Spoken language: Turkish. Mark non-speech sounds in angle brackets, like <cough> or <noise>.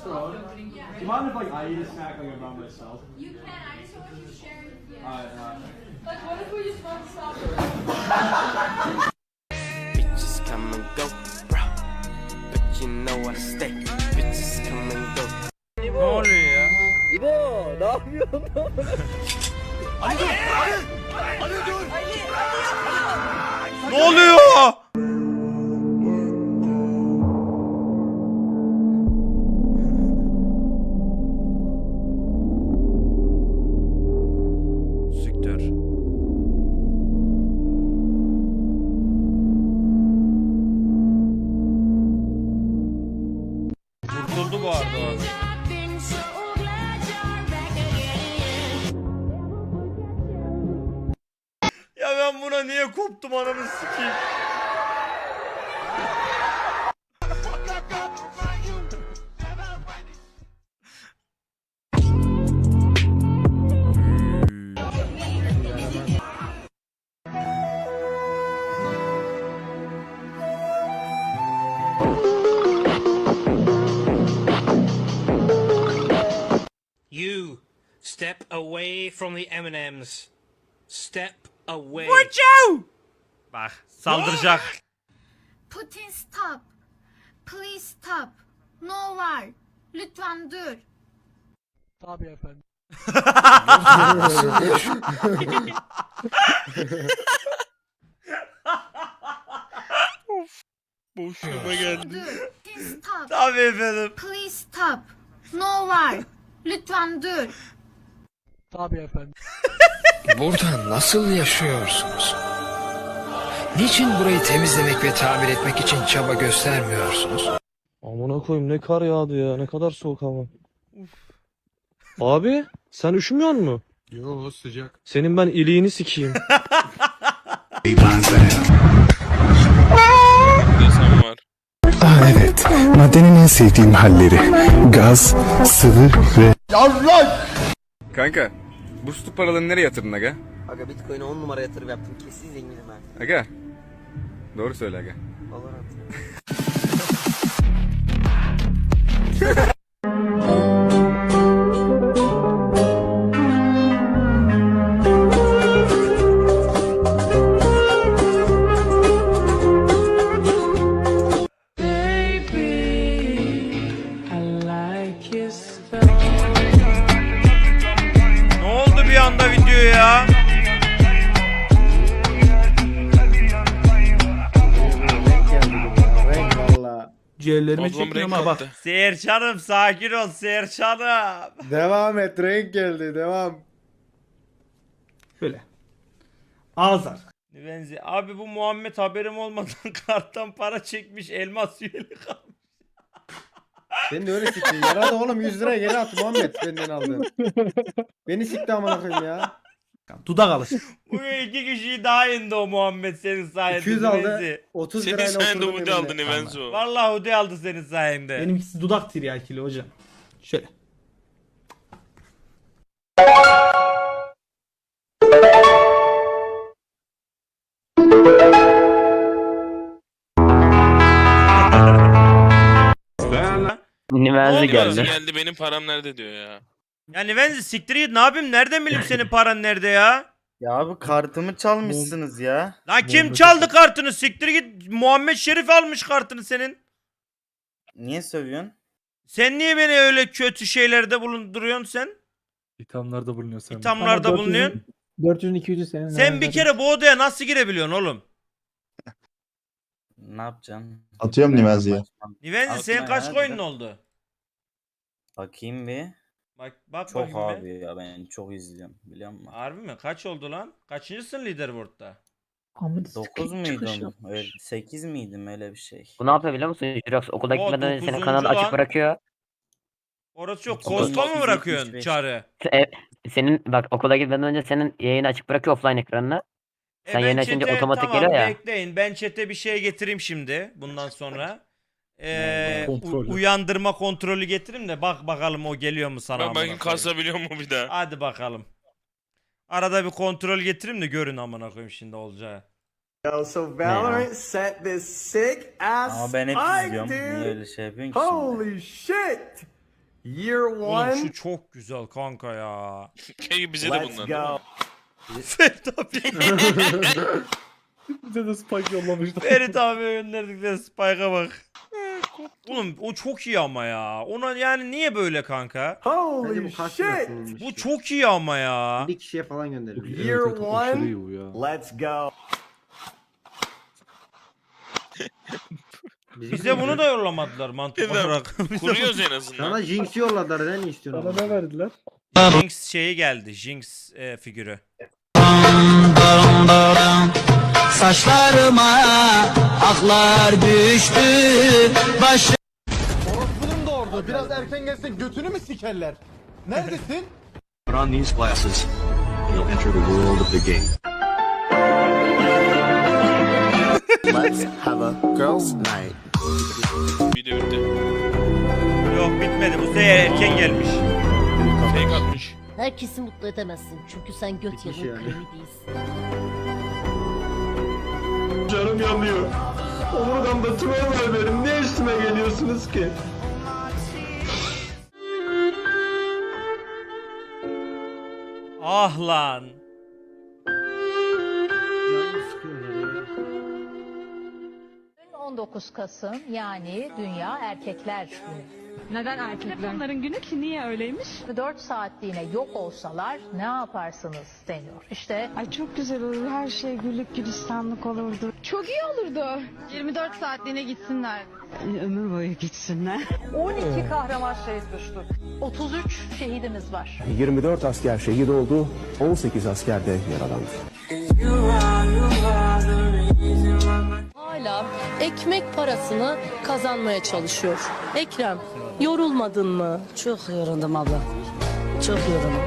Stone. Do you mind if like I eat a snack like I'm myself? You can. I just don't want you to share with you. Alright, alright. Like, what if we just want to stop? Bitches come and go, bro. But you know I stay. Bitches come and go. Ne oluyor ya? İbo ne yapıyorsun? Ne oluyor? Niye koptum ananı sikeyim. You step away from the M&Ms. Step away. Bak saldıracak. Putin stop. Please stop. No var. Lütfen dur. Boşluğuma geldi. Dur. Putin stop. Tabii efendim. Please stop. No var. Lütfen dur. Burada nasıl yaşıyorsunuz? Niçin burayı temizlemek ve tamir etmek için çaba göstermiyorsunuz? Amına koyayım ne kar yağdı ya ne kadar soğuk hava. Abi sen üşümüyor musun? Yo sıcak. Senin ben iliğini sikeyim. <laughs> Ah evet, maddenin en sevdiğim halleri. Gaz, sıvı ve... Kanka, bu stok paralarını nereye yatırdın aga? Aga Bitcoin'e 10 numara yatırım yaptım kesin zenginim ben. Aga. Doğru söyle aga. Valorant. <laughs> Ciğerlerime çekin ama bak. Serçanım sakin ol Serçanım. Devam et renk geldi devam. Böyle. Ağızlar. Benzi abi bu Muhammed haberim olmadan <laughs> karttan para çekmiş elmas üyelik almış. Beni de öyle sikti. Yaradı oğlum 100 liraya geri attı Muhammed benden aldın. <laughs> Beni sikti amına koyayım ya. Dudak alış. <laughs> Bugün iki kişiyi daha indi o Muhammed senin sayende. 200 aldı. Benzi. 30 lirayla oturdum evinde. Evenzo. Vallahi Hudi aldı senin sayende. Benimkisi dudak tiryakili hocam. Şöyle. Nivenzi oldu? geldi. geldi benim param nerede diyor ya. Yani Benzi siktir git ne yapayım nereden bileyim senin paran nerede ya? Ya abi kartımı çalmışsınız ya. Lan kim çaldı kartını siktir git Muhammed Şerif almış kartını senin. Niye sövüyorsun? Sen niye beni öyle kötü şeylerde bulunduruyorsun sen? İthamlarda bulunuyor sen. İthamlarda bulunuyorsun. 400'ün 200'ü senin. Sen bir kere bu odaya nasıl girebiliyorsun oğlum? Ne yapacaksın? Atıyorum Nivenzi'ye. Nivenzi Atma senin kaç ya, bir de. oldu? Bakayım bir. Bak bak Çok bakayım abi ya ben çok izliyorum biliyor musun? Harbi mi? Kaç oldu lan? Kaçıncısın leaderboard'da? 9 muydum? Öyle 8 miydim öyle bir şey. Bu ne yapıyor biliyor musun? Jirox okula O gitmeden önce senin dokuzuncu kanalı lan. açık bırakıyor. Orası çok Dokuz- Costco mu dokuz bırakıyorsun yetmiş beş. E, senin bak okula gitmeden önce senin yayını açık bırakıyor offline ekranını. E Sen ben yayını açınca chat'e- otomatik tamam, geliyor ya. bekleyin. Ben chat'e bir şey getireyim şimdi bundan sonra. Ee, u- Kontrolü. uyandırma kontrolü getireyim de bak bakalım o geliyor mu sana. amına koyayım. kasabiliyor mu bir daha? Hadi bakalım. Arada bir kontrol getireyim de görün amına koyayım şimdi olacağı. so Valorant set this sick ass Ama ben hep izliyorum. Niye öyle şey yapıyorsun ki şimdi? shit. Year Oğlum şu çok güzel kanka ya. <laughs> bize de bundan. Ferit abi. Bize de spike yollamışlar. Ferit abi gönderdikleri Spike'a bak. Oğlum o çok iyi ama ya. Ona yani niye böyle kanka? Bence bu kaç lira sunulmuş Bu ya? çok iyi ama ya. Bir kişiye falan gönderilmiş. Evet, evet, aşırı iyi bu ya. Bizim Bize bunu da yollamadılar mantık Evet. olarak. <laughs> Kuruyoruz en azından. Sana Jinx yolladılar ne istiyorsun? Bana ne verdiler? Jinx şeyi geldi. Jinx e, figürü. Saçlarıma aklar düştü baş Bunun da orada. Biraz erken gelsek götünü mü sikerler? Neredesin? <laughs> Put on these glasses. You'll enter the world of the game. Let's have a girls' night. Video bitti. Yok bitmedi. Bu sefer erken gelmiş. Fake atmış. Herkesi mutlu edemezsin. Çünkü sen göt Bitmiş yani. kremi değilsin. Canım yanıyor. Omurgamda tümör var benim. Ne üstüme geliyorsunuz ki? Ah lan. Ya. 19 Kasım yani Dünya Erkekler Günü. Neden erkekler? Onların günü ki niye öyleymiş? 4 saatliğine yok olsalar ne yaparsınız deniyor. İşte Ay çok güzel olur. Her şey güllük gülistanlık olurdu. Çok iyi olurdu. 24 saatliğine gitsinler. Ömür boyu gitsinler. 12 kahraman şehit düştü. 33 şehidimiz var. 24 asker şehit oldu. 18 asker de yaralandı. Hala ekmek parasını kazanmaya çalışıyor. Ekrem yorulmadın mı? Çok yoruldum abla. Çok yoruldum.